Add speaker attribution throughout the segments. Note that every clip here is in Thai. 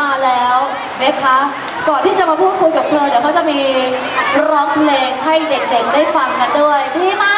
Speaker 1: มาแล้วนะคะก่อนที่จะมาพูดคุยกับเธอเดี๋ยวเขาจะมีร้องเพลงให้เด็กๆได้ฟังกันด้วยดีมาก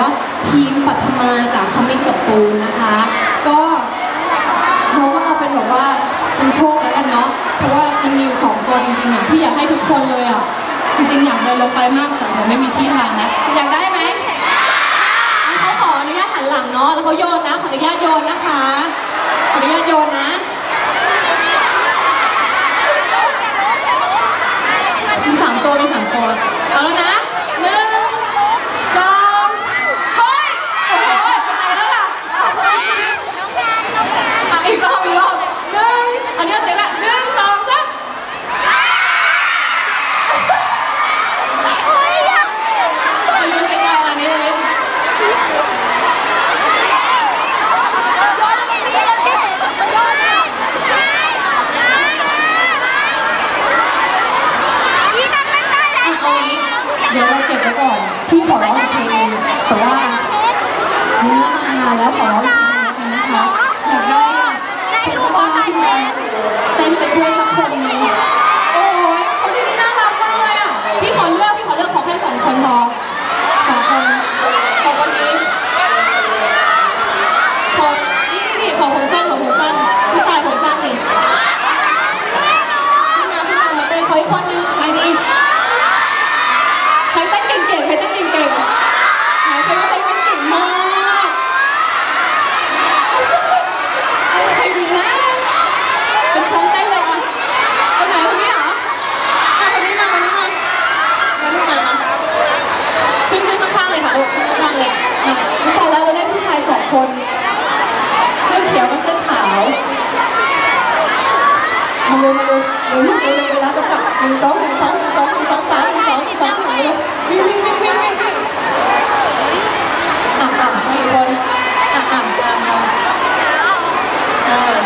Speaker 2: ว่า ทีมปัทมาจากคมิตกับปูนนะคะ ก็เราก็เอาเป็นแบบว่าเป็นโชคแล้วกันเนาะเพราะว่ามันมีอยู่สองตัวจริงๆอะที่อยาก
Speaker 1: ให้ทุกคนเลยอะจริงๆอยากเดินลงไปมากแต่ผมไม่มีที่ทางนะอยากได้ไหมเขาขออนุญาตหันหลังเนาะแล้วเขาโยนนะขออนุญาตโยนนะคะขออนุญาตโยนนะมีสามตัวมีสามตัวเอาแล้วนะ กรอบอีกรอบหนึ่งอันนี้เอาเจ๊ละหนึ่งสองสามเอายืนไกลๆอันนี้เลยอะเอางี้เดี๋ยวเราเก็บไว้ก่อน พี่ขอร้องอีกเพลงหนึงแต่ว่า เนื้อมานานแล้วขอร้อง นไปด้วยสักคนหนึงโอ้ยคนที่นี่น่ารักมากเลยอะ พี่ขอเลือก พี่ขอเลือกขอแค่สองคนพอสองคนขอวันนี้ ขอ นี่นี่นี่ขอผมสั้นขอผมสั้น ผู้ชายผมสั้นนี่ขึ้นมาขึ้นมามาเต้นขออีกคนนึงใครดี ใครเต้นเก่งๆ ใครเต้นเก่งๆไหนใครว่าเต้นเก่งๆมากอะไรดีนะ เป็นชั้นเต้นเลยอะคนไหนคนนี้เหรออะคนนี้มาคนนี้มามาลูกมามาขึ้นขึ้นข้างๆเลยค่ะลูกขึ้นข้างๆเลยอะแต่แล้วเราได้ผู้ชายสองคน เสื้อเขียวกับเสื้อขาว มา เร็วมาเร็วเร็วลูกเร็วเร็วเวลาจำกัดหนึ่งสองหนึ่งสองหนึ่งสองหนึ่งสองสามหนึ่งสองหนึ่งสองหนึ่งเร็ววิ่งวิ่งวิ่งวิ่งวิ่งวิ่งอะอะมาอีคน อะอะอะอะเออ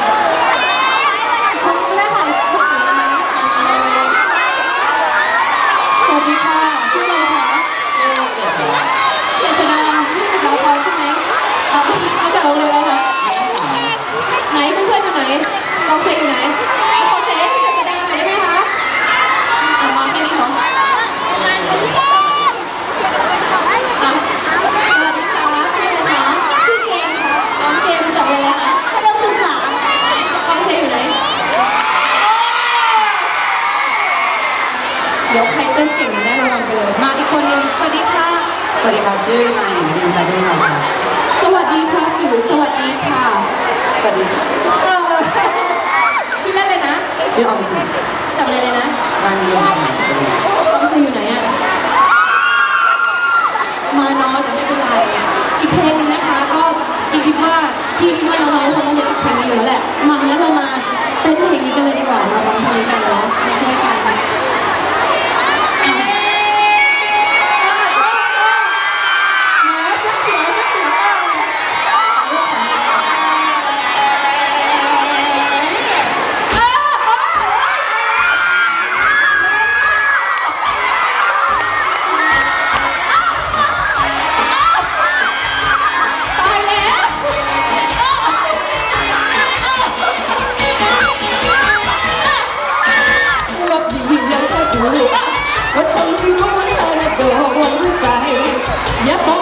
Speaker 1: คนนี้ก็ได้ค่ะพูดถึงอะไรอะอะไรเลยสวัสดีค่ะ ชื่ออะไรคะเจษดาพี่เจษฎาพรใช่ไหมอะมาจากโรงเรียนอะไรคะ ไหนเพื่อนๆอยู่ไหนกองเชียร์อยู่ไหนขอเสียงให้พี่เจษดาหน่อยได้ไหมคะอะมาแค่นี้เหรออะสวัสดีครับชื่ออะไรคะ
Speaker 3: ชื่อเกมครับ
Speaker 1: น้องเกมมาจากเรียนอะไรคะ
Speaker 3: คณะศึกษาก
Speaker 1: องเชียร์อยู่ไหนเดี๋ยวใครเต้นเก่งได้รางวัลไปเลย มาอีกคนนึงสวัสดีค่ะ
Speaker 4: สวัสดีครับ ชื่อนายหญิงดินใจทุ่งนาครับ
Speaker 1: สวัสดีครับหรือสวัสดีค่ะ
Speaker 4: สวัสดีครับ
Speaker 1: เออชื่อเล่นเลยนะ
Speaker 4: ชื่อออมสิน
Speaker 1: มาจากเรียนเลยนะ
Speaker 4: บ้านเรียนสมัยเรียน
Speaker 1: กองเชียร์อยู่ไหนอะมาน้อยแต่ไม่เป็นไรอีกเพลงหนึงนะคะก็อีกคิดว่าพี่คิดว่าน้องๆคงต้องรู้จักเพลงนี้อยู่แล้วแหละมางั้นเรามาเต้นเพลงนี้กันเลยดีกว่ามาร้องเพลงนี้กันเนาะมาช่วยกัน โดนใจอย่าบอก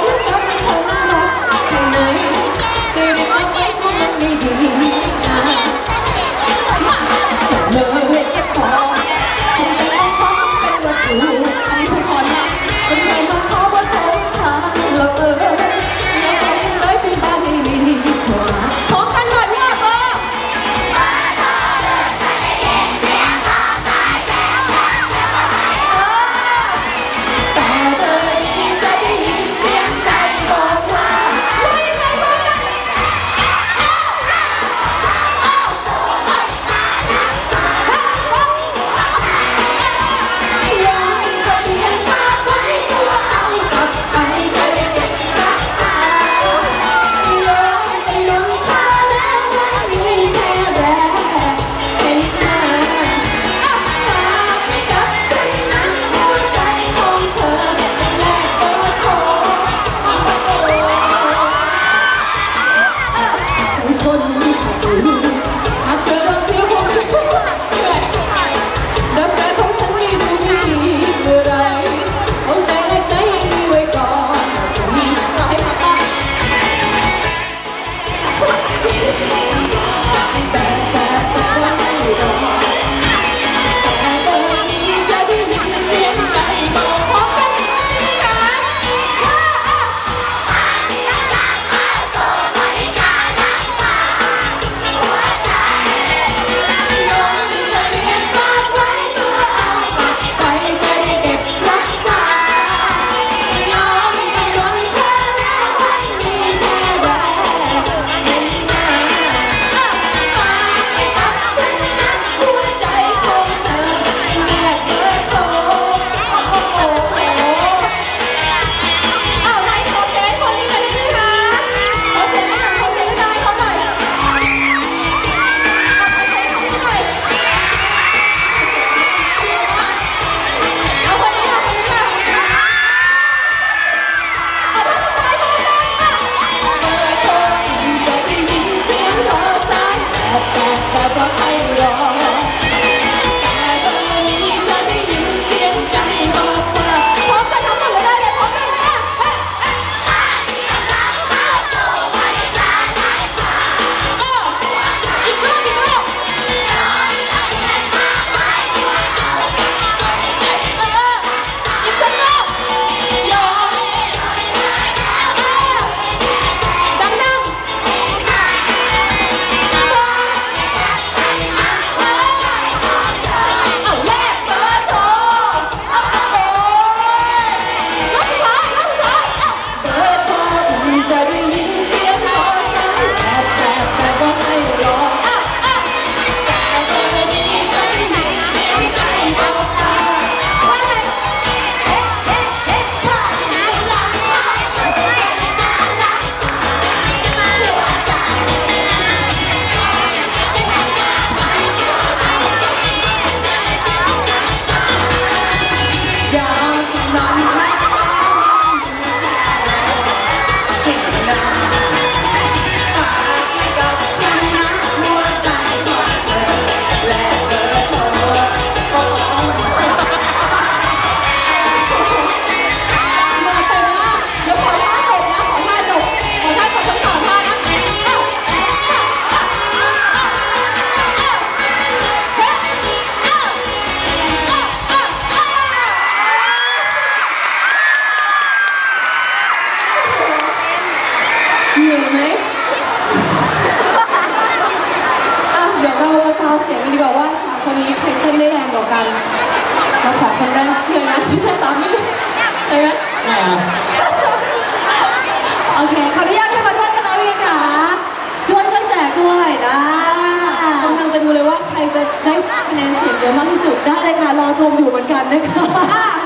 Speaker 1: จะได้คะแนนเสียงเยอะมากที่สุด
Speaker 3: ได้เลยค่ะรอชมอยู่เหมือนกันนะคะ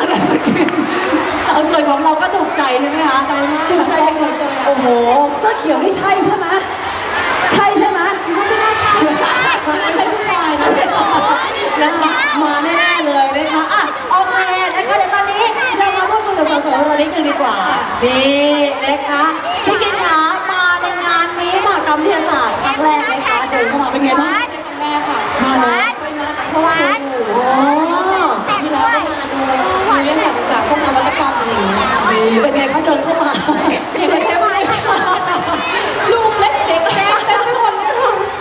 Speaker 1: อะไรเมื่อกี้สา
Speaker 3: วสวยของเราก็ถูกใจใช่ไหมคะ
Speaker 1: ใจมาก
Speaker 3: ถูกใจจริงๆโอ้โหเสื้อเขียวนี่ใช่ใช่ไหมใช่ใช่ไหม
Speaker 1: ไม่น่าใช่ค่ะไม่น่าใช่ผู้ชายนะ
Speaker 3: นะคะมาแน่ๆเลยนะคะอะโอเคนะคะเดี๋ยวตอนนี้เรามาพูดคุยกับสาวๆเรานิดนึงดีกว่านี่นะคะพี่กินคะมาในงานนี้มหากรรมวิทยาศาสตร์ครั้งแรกนะคะเดินเข้ามาเป็นไงบ้าง
Speaker 1: ไม่ใช่ครั้งแรกค่ะ
Speaker 3: มาเลย
Speaker 1: เคยมากับพ่อครู
Speaker 3: โอ้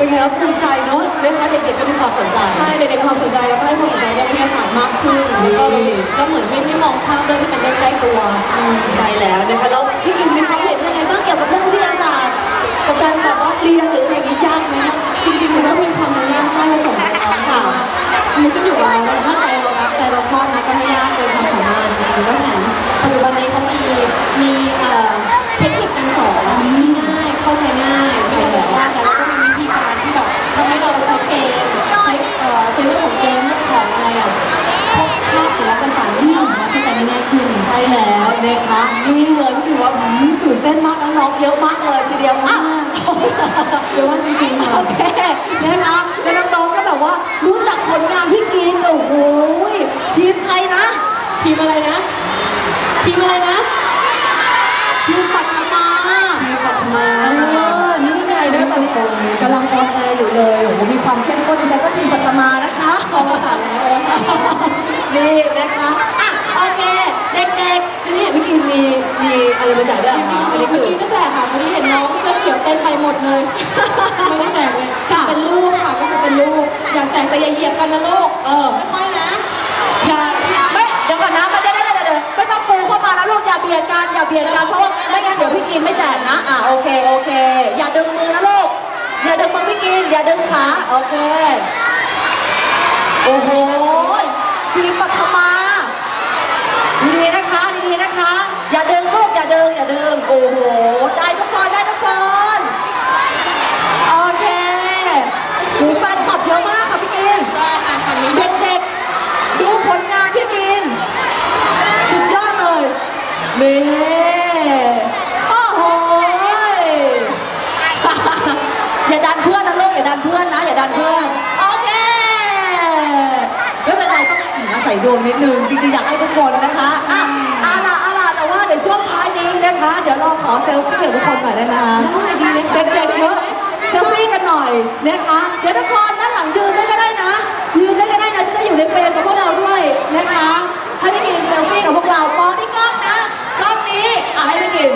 Speaker 1: เลยค่ะ
Speaker 3: เป็นไงครับภูมิใจเนอะนะคะเด็กๆก็มีความสนใจ
Speaker 1: ใช่เด็กๆความสนใจแล้วก็ให้ความสนใจเรื่องวิทยาศาสตร์มากขึ้นแล้วก็ก็เหมือนไม่ไม่มองข้ามเรื่องที่มันใกล้ตัวอืม
Speaker 3: ใช่แล้วนะคะแล้วพี่กินมีความเห็นยังไงบ้างเกี่ยวกับเรื่องวิทยาศาสตร์กับการแบบว่าเรียนหรืออะไรอย่างนี้ยากไหมคะ
Speaker 1: จริงๆมันก็มีความยากได้ผสมกันค่ะมันก็อยู่กับเราถ้าใจเรารักใจเราชอบนะก็ไม่ยากเกินความสามารถจริงๆก็เห็นปัจจุบันนี้เขามี นี่นะ
Speaker 3: คะอะโอเค เด็กๆทีนี้พี่กินมีมีอะไรมาแจกด้วย
Speaker 1: จ
Speaker 3: เหอ
Speaker 1: ริงๆ
Speaker 3: คะ
Speaker 1: เมื่อกี้จะแจกค่ะวันนี้เห็นน้องเสื้อเขียวเต้นไปหมดเลย ไม่ได้แจกเลย
Speaker 3: ค่ะ
Speaker 1: เป็นลูกค่ะ ก็คือเป็นลูก อยากแจกแต่อย่าเหยียบกันนะลูก
Speaker 3: เออ
Speaker 1: ไม่ค่อยนะ
Speaker 3: อย่าไม่เดี๋ยวก่อนนะไม่ได้ได้เดี๋ยเดี๋ยไม่ต้องปูเข้ามานะลูกอย่าเบียดกันอย่าเบียดกันเพราะว่าไม่งั้นเดี๋ยวพี่กินไม่แจกนะอะโอเคโอเค อย่าดึงมือนะลูกอย่าดึงมือพี่กินอย่าดึงขาโอเคโอ้โห ทีมปัทมาดีๆนะคะดีๆนะคะ อย่าดึงลูกอย่าดึงอย่าดึงโอ้โหได้ทุกคนได้ทุกคนโอเคหูแฟนคลับเยอะมากค่ะพี่กิน
Speaker 1: ใช่ค่ะฝั่งนี้
Speaker 3: เด็กๆดูผลงานที่กินสุดยอดเลยนี่โอ้โหยอย่าดันเพื่อนนะลูกอย่าดันเพื่อนนะอย่าดันเพื่อน ส่ดวงนิดนึงจริงๆอยากให้ทุกคนนะคะอะอาล่ะอาล่ะแต่ว่าในช่วงท้ายนี้นะคะ เดี๋ยวเราขอเซลฟี่กับทุกคนหน่อยได้ไหมคะ
Speaker 1: ดีเลย
Speaker 3: ด็กๆเยอะเซลฟี่กันหน่อยนะคะเดี๋ยวทุกคนด้านหลังยืนได้ก็ได้นะ ยืนได้ก็ได้นะจะได้อยู่ในเฟรมกับพวกเราด้วยนะคะให้าไม่กินเซลฟี่กับพวกเรามองที่กล้องนะกล้องนี้อะให้ไม่กิน